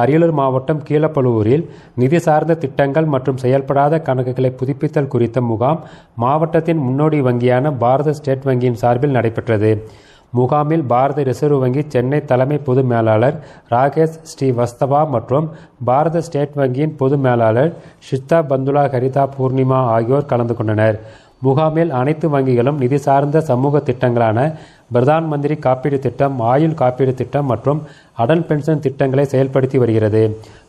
அரியலூர் மாவட்டம் கீழப்பழுவூரில் நிதி சார்ந்த திட்டங்கள் மற்றும் செயல்படாத கணக்குகளை புதுப்பித்தல் குறித்த முகாம் மாவட்டத்தின் முன்னோடி வங்கியான பாரத ஸ்டேட் வங்கியின் சார்பில் நடைபெற்றது. முகாமில் பாரத ரிசர்வ் வங்கி சென்னை தலைமை பொது மேலாளர் ராகேஷ் ஸ்ரீவஸ்தவா மற்றும் பாரத ஸ்டேட் வங்கியின் பொது மேலாளர் ஷித்தா பந்துலா ஹரிதா பூர்ணிமா ஆகியோர் கலந்து கொண்டனர். முகாமில் அனைத்து வங்கிகளும் நிதி சார்ந்த சமூக திட்டங்களான பிரதான் மந்திரி காப்பீடு திட்டம் ஆயுள் காப்பீடு திட்டம் மற்றும் அடல் பென்ஷன் திட்டங்களை செயல்படுத்தி வருகிறது.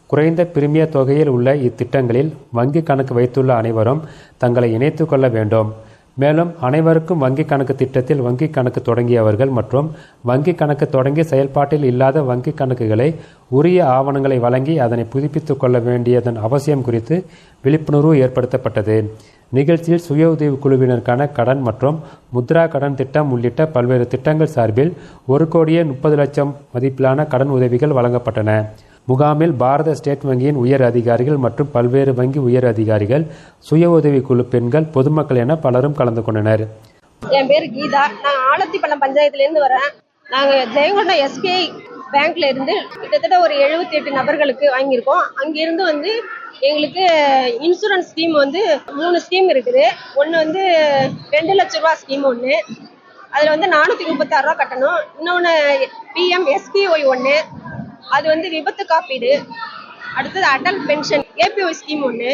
குறைந்த பிரிமிய தொகையில் உள்ள இத்திட்டங்களில் வங்கி கணக்கு வைத்துள்ள அனைவரும் தங்களை இணைத்து கொள்ள வேண்டும். மேலும் அனைவருக்கும் வங்கி கணக்கு திட்டத்தில் வங்கி கணக்கு தொடங்கியவர்கள் மற்றும் வங்கி கணக்கு தொடங்கி செயல்பாட்டில் இல்லாத வங்கி கணக்குகளை உரிய ஆவணங்களை வழங்கி அதனை புதுப்பித்துக் கொள்ள வேண்டியதன் அவசியம் குறித்து விழிப்புணர்வு ஏற்படுத்தப்பட்டது. நிகழ்ச்சியில் சுய உதவி குழுவினருக்கான கடன் மற்றும் முத்ரா கடன் திட்டம் உள்ளிட்ட பல்வேறு திட்டங்கள் சார்பில் ஒரு கோடியே முப்பது லட்சம் மதிப்பிலான கடன் உதவிகள் வழங்கப்பட்டன. முகாமில் பாரத ஸ்டேட் வங்கியின் உயர் அதிகாரிகள் மற்றும் பல்வேறு வங்கி உயர் அதிகாரிகள் சுய உதவி குழு பெண்கள் பொதுமக்கள் என பலரும் கலந்து கொண்டனர். என் பேர் கீதா. நான் ஆலத்திப்பள்ளம் பஞ்சாயத்துலேருந்து வரேன். நாங்கள் ஜெயங்கொண்டம் எஸ்பிஐ பேங்க்ல இருந்து கிட்டத்தட்ட ஒரு எழுபத்தி எட்டு நபர்களுக்கு வாங்கியிருக்கோம். அங்கிருந்து வந்து எங்களுக்கு இன்சூரன்ஸ் ஸ்கீம் வந்து மூணு ஸ்கீம் இருக்குது. ஒன்று வந்து ரெண்டு லட்ச ரூபா ஸ்கீம் ஒன்று அதில் வந்து நானூற்றி முப்பத்தாறு ரூபா கட்டணும். இன்னொன்று பிஎம் எஸ்பிஒய் ஒன்று அது வந்து விபத்து காப்பீடு. அடுத்தது அடல் பென்ஷன் ஏபிஒய் ஸ்கீம் ஒன்று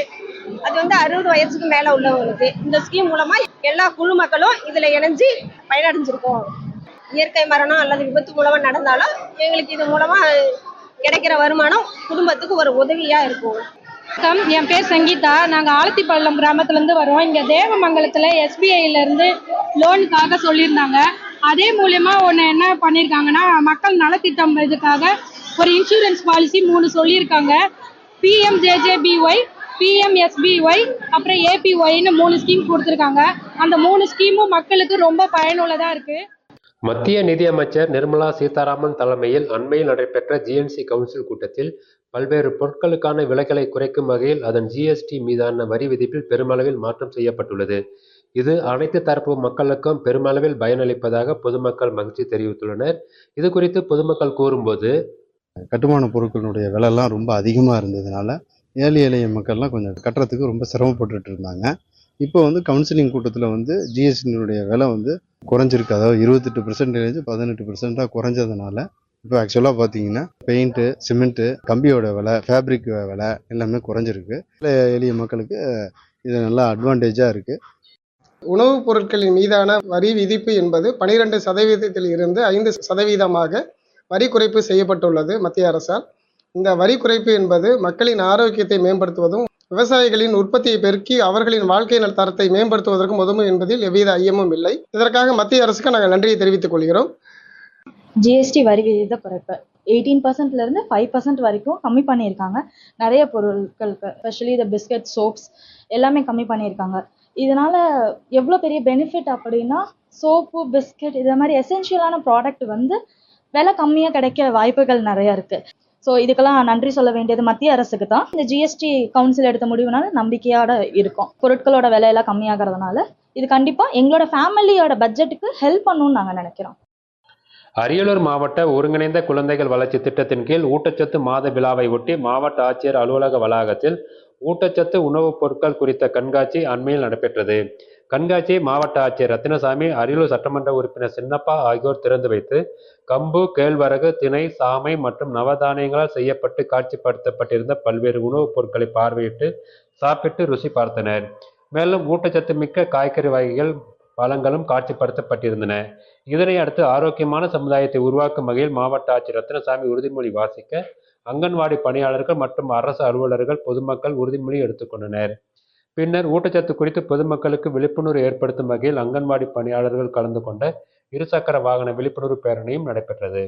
அது வந்து அறுபது வயசுக்கு மேலே உள்ளவங்களுக்கு. இந்த ஸ்கீம் மூலமாக எல்லா குழுமக்களும் இதில் இணைஞ்சு பயனடைஞ்சிருக்கோம். இயற்கை மரணம் அல்லது விபத்து மூலமா நடந்தாலும் எங்களுக்கு இது மூலமா கிடைக்கிற வருமானம் குடும்பத்துக்கு ஒரு உதவியா இருக்கும். வணக்கம். என் பேர் சங்கீதா. நாங்கள் ஆலத்திப்பள்ளம் கிராமத்துலேருந்து வரோம். இங்கே தேவமங்கலத்தில் எஸ்பிஐலேருந்து லோனுக்காக சொல்லியிருந்தாங்க. அதே மூலயமா ஒன்று என்ன பண்ணியிருக்காங்கன்னா மக்கள் நலத்திட்டம் இதுக்காக ஒரு இன்சூரன்ஸ் பாலிசி மூணு சொல்லியிருக்காங்க. பிஎம்ஜேஜேபிஒய் பிஎம்எஸ்பிஒய் அப்புறம் ஏபிஒய்னு மூணு ஸ்கீம் கொடுத்துருக்காங்க. அந்த மூணு ஸ்கீமும் மக்களுக்கு ரொம்ப பயனுள்ளதாக இருக்குது மத்திய நிதியமைச்சர் நிர்மலா சீதாராமன் தலைமையில் அண்மையில் நடைபெற்ற ஜிஎன்சி கவுன்சில் கூட்டத்தில் பல்வேறு பொருட்களுக்கான விலைகளை குறைக்கும் வகையில் அதன் ஜிஎஸ்டி மீதான வரி விதிப்பில் பெருமளவில் மாற்றம் செய்யப்பட்டுள்ளது. இது அனைத்து தரப்பு மக்களுக்கும் பெருமளவில் பயனளிப்பதாக பொதுமக்கள் மகிழ்ச்சி தெரிவித்துள்ளனர். இது குறித்து பொதுமக்கள் கூறும்போது கட்டுமான பொருட்களுடைய விலைலாம் ரொம்ப அதிகமாக இருந்ததுனால ஏழை எளிய மக்கள்லாம் கொஞ்சம் கட்டுறதுக்கு ரொம்ப சிரமப்பட்டுட்டு இருந்தாங்க. இப்போ வந்து கவுன்சிலிங் கூட்டத்தில் வந்து ஜிஎஸ்டியினுடைய விலை வந்து குறைஞ்சிருக்கு. அதாவது இருபத்தெட்டு பர்சன்டேஜ் பதினெட்டு பர்சன்ட்டாக குறைஞ்சதுனால இப்போ ஆக்சுவலாக பார்த்தீங்கன்னா பெயிண்ட்டு சிமெண்ட்டு கம்பியோட விலை ஃபேப்ரிக் விலை எல்லாமே குறைஞ்சிருக்கு. எளிய மக்களுக்கு இது நல்லா அட்வான்டேஜாக இருக்குது உணவுப் பொருட்களின் மீதான வரி விதிப்பு என்பது பனிரெண்டு சதவீதத்தில் இருந்து ஐந்து சதவீதமாக வரி குறைப்பு செய்யப்பட்டுள்ளது மத்திய அரசால். இந்த வரி குறைப்பு என்பது மக்களின் ஆரோக்கியத்தை மேம்படுத்துவதும் விவசாயிகளின் உற்பத்தியை பெருக்கி அவர்களின் வாழ்க்கை தரத்தை மேம்படுத்துவதற்கும் உதவும் என்பதில் எவ்வித ஐயமும் இல்லை. இதற்காக மத்திய அரசுக்கு நாங்கள் நன்றியை தெரிவித்துக் கொள்கிறோம். ஜிஎஸ்டி வரி விகித குறைப்பு. எயிட்டீன் பர்சன்ட்லேருந்து ஃபைவ் பர்சன்ட் வரைக்கும் கம்மி பண்ணியிருக்காங்க. நிறைய பொருட்களுக்கு ஸ்பெஷலி இந்த பிஸ்கட் சோப்ஸ் எல்லாமே கம்மி பண்ணியிருக்காங்க. இதனால எவ்வளோ பெரிய பெனிஃபிட் அப்படின்னா சோப்பு பிஸ்கட் இது மாதிரி எசென்ஷியலான ப்ராடக்ட் வந்து விலை கம்மியாக கிடைக்க வாய்ப்புகள் நிறையா இருக்குது ஸோ இதுக்கெல்லாம் நன்றி சொல்ல வேண்டியது மத்திய அரசுக்கு தான் இந்த ஜிஎஸ்டி கவுன்சில் எடுத்த முடிவுனால நம்பிக்கையோட இருக்கும். பொருட்களோட விலையெல்லாம் கம்மியாகிறதுனால இது கண்டிப்பாக எங்களோட ஃபேமிலியோட பட்ஜெட்டுக்கு ஹெல்ப் பண்ணணும்னு நாங்கள் நினைக்கிறோம். அரியலூர் மாவட்ட ஒருங்கிணைந்த குழந்தைகள் வளர்ச்சி திட்டத்தின் கீழ் ஊட்டச்சத்து மாத விழாவை ஒட்டி மாவட்ட ஆட்சியர் அலுவலக வளாகத்தில் ஊட்டச்சத்து உணவுப் பொருட்கள் குறித்த கண்காட்சி அண்மையில் நடைபெற்றது. கண்காட்சியை மாவட்ட ஆட்சியர் ரத்தினசாமி அரியலூர் சட்டமன்ற உறுப்பினர் சின்னப்பா ஆகியோர் திறந்து வைத்து கம்பு கேழ்வரகு திணை சாமை மற்றும் நவதானியங்களால் செய்யப்பட்டு காட்சிப்படுத்தப்பட்டிருந்த பல்வேறு உணவுப் பொருட்களை பார்வையிட்டு சாப்பிட்டு ருசி பார்த்தனர். மேலும் ஊட்டச்சத்து மிக்க காய்கறி வகைகள் பழங்களும் காட்சிப்படுத்தப்பட்டிருந்தன. இதனை அடுத்து ஆரோக்கியமான சமுதாயத்தை உருவாக்கும் வகையில் மாவட்ட ஆட்சியர் ரத்தினசாமி உறுதிமொழி வாசிக்க அங்கன்வாடி பணியாளர்கள் மற்றும் அரசு அலுவலர்கள் பொதுமக்கள் உறுதிமொழி எடுத்துக்கொண்டனர். பின்னர் ஊட்டச்சத்து குறித்து பொதுமக்களுக்கு விழிப்புணர்வு ஏற்படுத்தும் வகையில் அங்கன்வாடி பணியாளர்கள் கலந்து கொண்ட இருசக்கர வாகன விழிப்புணர்வு பேரணியும் நடைபெற்றது.